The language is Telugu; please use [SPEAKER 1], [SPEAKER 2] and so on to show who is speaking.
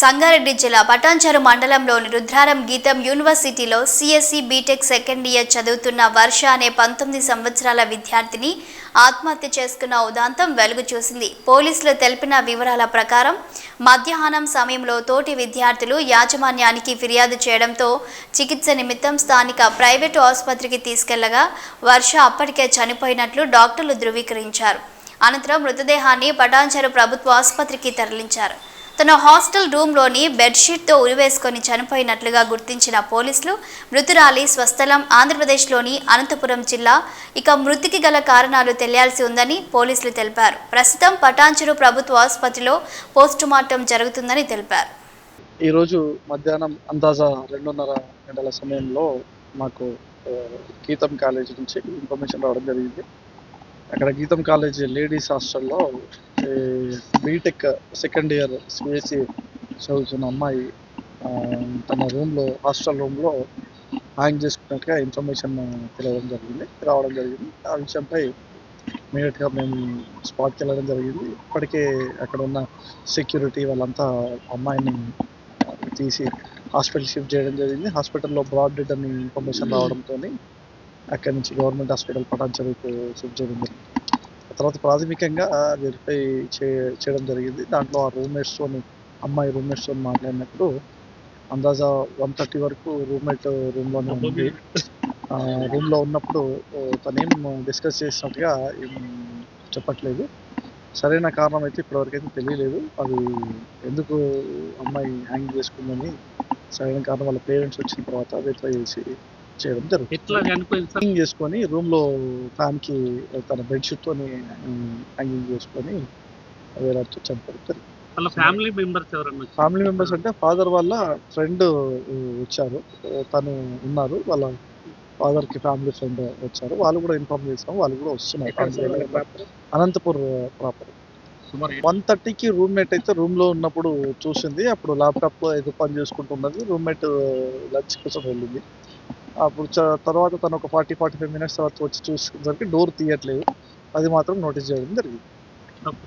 [SPEAKER 1] సంగారెడ్డి జిల్లా పటాన్చెరు మండలంలోని రుద్రారం గీతం యూనివర్సిటీలో సిఎస్సి బీటెక్ సెకండ్ ఇయర్ చదువుతున్న వర్ష అనే పంతొమ్మిది సంవత్సరాల విద్యార్థిని ఆత్మహత్య చేసుకున్న ఉదాంతం వెలుగు చూసింది. పోలీసులు తెలిపిన వివరాల ప్రకారం మధ్యాహ్నం సమయంలో తోటి విద్యార్థులు యాజమాన్యానికి ఫిర్యాదు చేయడంతో చికిత్స నిమిత్తం స్థానిక ప్రైవేటు ఆసుపత్రికి తీసుకెళ్ళగా వర్ష అప్పటికే చనిపోయినట్లు డాక్టర్లు ధృవీకరించారు. అనంతరం మృతదేహాన్ని పటాన్చెరు ప్రభుత్వ ఆసుపత్రికి తరలించారు. తన హాస్టల్ రూమ్లోని బెడ్షీట్తో ఉరివేసుకొని చనిపోయినట్లుగా గుర్తించిన పోలీసులు మృతురాలి స్వస్థలం ఆంధ్రప్రదేశ్లోని అనంతపురం జిల్లా. ఇక మృతికి గల కారణాలు తెలియాల్సి ఉందని పోలీసులు తెలిపారు. ప్రస్తుతం పటాంచురు ప్రభుత్వ ఆసుపత్రిలో పోస్టుమార్టం జరుగుతుందని తెలిపారు.
[SPEAKER 2] ఈరోజు మధ్యాహ్నం అందాజా రెండున్నర గంటల సమయంలో మాకు గీతం కాలేజీ నుంచి ఇన్ఫర్మేషన్ రావడం జరిగింది. అక్కడ గీతం కాలేజ్ లేడీస్ హాస్టల్లో బీటెక్ సెకండ్ ఇయర్ సిఎస్సి చదువుతున్న అమ్మాయి తన రూమ్లో హాస్టల్ రూమ్లో హ్యాంగ్ చేసుకున్నట్టుగా ఇన్ఫర్మేషన్ తెలియడం జరిగింది రావడం జరిగింది. ఆ విషయంపై ఇమీడియట్గా మేము స్పాట్కి వెళ్ళడం జరిగింది. ఇప్పటికే అక్కడ ఉన్న సెక్యూరిటీ వాళ్ళంతా అమ్మాయిని తీసి హాస్పిటల్ షిఫ్ట్ చేయడం జరిగింది. హాస్పిటల్లో బ్రాడ్ డెడ్ అని ఇన్ఫర్మేషన్ రావడంతో అక్కడి నుంచి గవర్నమెంట్ హాస్పిటల్ పటాన్చెరుకు షిఫ్ట్ చేయడం జరిగింది. తర్వాత ప్రాథమికంగా వెరిఫై చే చేయడం జరిగింది. దాంట్లో ఆ రూమ్మేట్స్తో అమ్మాయి రూమ్మేట్స్తో మాట్లాడినప్పుడు అందాజా వన్ థర్టీ వరకు రూమ్మేట్ రూమ్లోనే ఉంది. రూమ్లో ఉన్నప్పుడు తనేం డిస్కస్ చేసినట్టుగా చెప్పట్లేదు. సరైన కారణం అయితే ఇప్పటివరకు అయితే తెలియలేదు. అది ఎందుకు అమ్మాయి హ్యాంగ్ చేసుకుందని సరైన కారణం వాళ్ళ పేరెంట్స్ వచ్చిన తర్వాత వెరిఫై చేసి చేయడం జరుగుతుంది.
[SPEAKER 3] ఎట్లా చనిపోయింది
[SPEAKER 2] చేసుకొని రూమ్లో ఫ్యాన్కి తన బెడ్షీట్తో హ్యాంగింగ్ చేసుకొని జరిగింది.
[SPEAKER 3] వాళ్ళ ఫ్యామిలీ మెంబర్స్ ఎవరన్నా?
[SPEAKER 2] ఫ్యామిలీ మెంబర్స్ అంటే ఫాదర్ వాళ్ళ ఫ్రెండ్ వచ్చారు. తను ఉన్నారు. వాళ్ళ father కి ఫ్యామిలీ ఫ్రెండ్ వచ్చారు. వాళ్ళు కూడా ఇన్ఫార్మ్ చేసాం వాళ్ళు కూడా వస్తున్నారు. అనంతపూర్ ప్రాపర్ వన్ థర్టీకి రూమ్మేట్ అయితే రూమ్లో ఉన్నప్పుడు చూసింది. అప్పుడు ల్యాప్టాప్లో ఏదో పని చేసుకుంటున్నది రూమ్మేట్ లంచ్ కోసం వెళ్ళింది. అప్పుడు తర్వాత తను ఒక ఫార్టీ ఫార్టీ ఫైవ్ మినిట్స్ తర్వాత వచ్చి చూసేసరికి డోర్ తీయట్లేదు. అది మాత్రం నోటీస్ చేయడం జరిగింది.